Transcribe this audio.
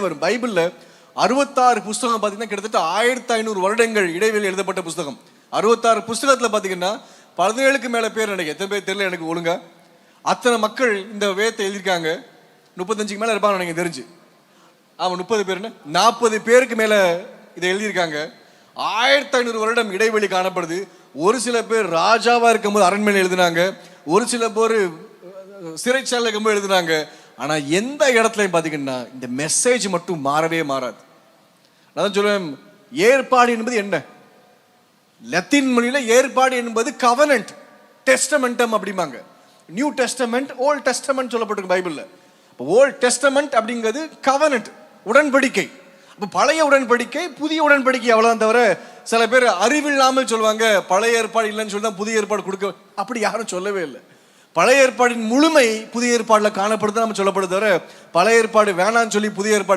வரும் பைபிளில் அறுபத்தாறு புஸ்தகம் பார்த்தீங்கன்னா கிட்டத்தட்ட ஆயிரத்தி ஐநூறு வருடங்கள் இடைவெளி எழுதப்பட்ட புஸ்தகம். அறுபத்தாறு புஸ்தகத்தில் பார்த்தீங்கன்னா பதினேழுக்கு மேலே பேர் எனக்கு எத்தனை பேர் தெரியல எனக்கு ஒழுங்கா. அத்தனை மக்கள் இந்த வேதத்தை எழுதியிருக்காங்க. முப்பத்தஞ்சுக்கு மேலே இருப்பாங்க எனக்கு தெரிஞ்சு. ஆமாம் முப்பது பேர் நாற்பது பேருக்கு மேலே இதை எழுதியிருக்காங்க. ஆயிரத்தி ஐநூறு வருடம் இடைவெளி காணப்படுது. ஒரு சில பேர் ராஜாவாக இருக்கும்போது அரண்மனை எழுதினாங்க. ஒரு சில பேர் சிறைச்சாலை இருக்கும்போது எழுதினாங்க. ஆனால் எந்த இடத்துலையும் பார்த்தீங்கன்னா இந்த மெசேஜ் மட்டும் மாறவே மாறாது. நான் தான் சொல்லுவேன் ஏற்பாடு என்பது என்ன? லத்தீன் மொழியில் ஏற்பாடு என்பது கவனன்ட் டெஸ்டமெண்டம் அப்படிம்பாங்க. நியூ டெஸ்டமெண்ட் ஓல்ட் டெஸ்டமெண்ட் சொல்லப்பட்டிருக்கு பைபிளில். ஓல்ட் டெஸ்டமெண்ட் அப்படிங்கிறது கவனன்ட் உடன்படிக்கை. இப்போ பழைய உடன்படிக்கை புதிய உடன்படிக்கை அவ்வளோதான் தவிர சில பேர் அறிவில்லாமல் சொல்லுவாங்க பழைய ஏற்பாடு இல்லைன்னு சொல்லி தான் புதிய ஏற்பாடு கொடுக்க அப்படி யாரும் சொல்லவே இல்லை. பழைய ஏற்பாடின் முழுமை புதிய ஏற்பாடில் காணப்படுது நம்ம சொல்லப்படுது தவிர பழைய ஏற்பாடு வேணாம்னு சொல்லி புதிய ஏற்பாடு